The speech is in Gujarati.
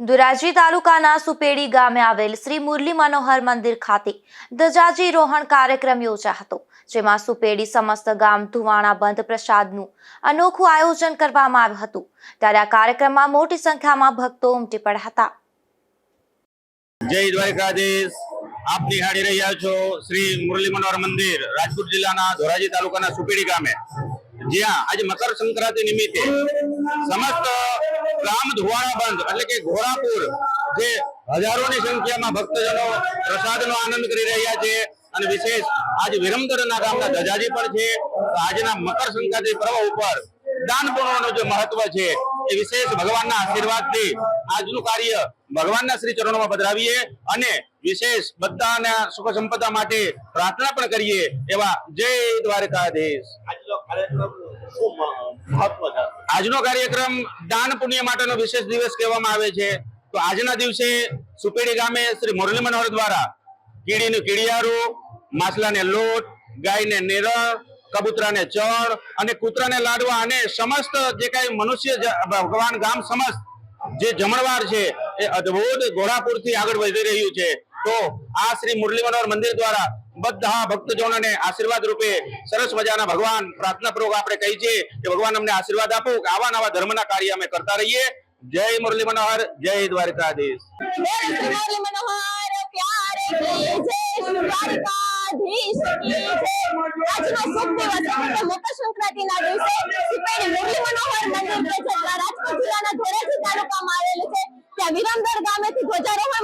ધોરાજી તાલુકાના સુપેડી ગામે આવેલ શ્રી મુરલી મનોહર મંદિર ખાતે ધજાજી રોહણ કાર્યક્રમ યોજાયો હતો, જેમાં સુપેડી સમસ્ત ગામ ધુવાણા બંધ પ્રસાદનું અનોખું આયોજન કરવામાં આવ્યું હતું. ત્યારે આ કાર્યક્રમમાં મોટી સંખ્યામાં ભક્તો ઉમટી પડ્યા હતા. જય દ્વારકાધીશ. આપ નિહાળી રહ્યા છો શ્રી મુરલી મનોહર મંદિર, રાજકોટ જિલ્લાના ધોરાજી તાલુકાના સુપેડી ગામે. જ્યાં આજે મકર સંક્રાંતિ નિમિત્તે સમસ્ત ગામ ધોવાણા બંધ, એટલે કે ઘોરાપુર જે હજારોની સંખ્યામાં ભક્તજનો પ્રસાદનો આનંદ કરી રહ્યા છે. અને વિશેષ આજે વિરમદરના ગામના ધજાજી પણ છે. આજના મકર સંક્રાંતિ પર્વ ઉપર દાન પુણ્યનું જે મહત્વ છે, એ વિશેષ ભગવાનના આશીર્વાદથી આજનું કાર્ય ભગવાનના શ્રી ચરણોમાં પધરાવીએ અને વિશેષ બધાના સુખ સંપદા માટે પ્રાર્થના પણ કરીએ એવા જય દ્વારકાધીશ. આજનો કાર્યક્રમ દાન પુણ્ય માટેનો વિશેષ દિવસ કહેવામાં આવે છે. તો આજના દિવસે સુપેડી ગામે શ્રી મુરલી મનોહર દ્વારા કીડીનું કીડિયારું, માછલાને લોટ, ગાયને નેરળ, કબૂતરાને ચણ અને કૂતરાને લાડવા અને સમસ્ત જે કાંઈ મનુષ્ય ભગવાન ગામ સમસ્ત જે જમણવાર છે એ અદ્ભુત ઘોડાપુરથી આગળ વધી રહ્યું છે. તો આ શ્રી મુરલી મનોહર મંદિર દ્વારા બધા ભક્તજનોને આશીર્વાદ રૂપે સરસ મજાના ભગવાન પ્રાર્થના પૂર્વક આપણે કહી છે કે ભગવાન અમને આશીર્વાદ આપો કે આવા નવા ધર્મના કાર્ય અમે કરતા રહીએ. જય મુરલી મનોહર, જય દ્વારકાધીશ. મુરલી મનોહર, પ્યારે કી જય દ્વારકાધીશ કી જય. આજનો શુભ દિવસ એટલે મકર સંક્રાંતિના દિવસે સુપેડી મુરલી મનોહર મંદિર કે જે રાજકોટ જિલ્લાના ધોરાજી તાલુકામાં આવેલું છે. ત્યાં વિરમગઢ ગામેથી ધ્વજારોહણ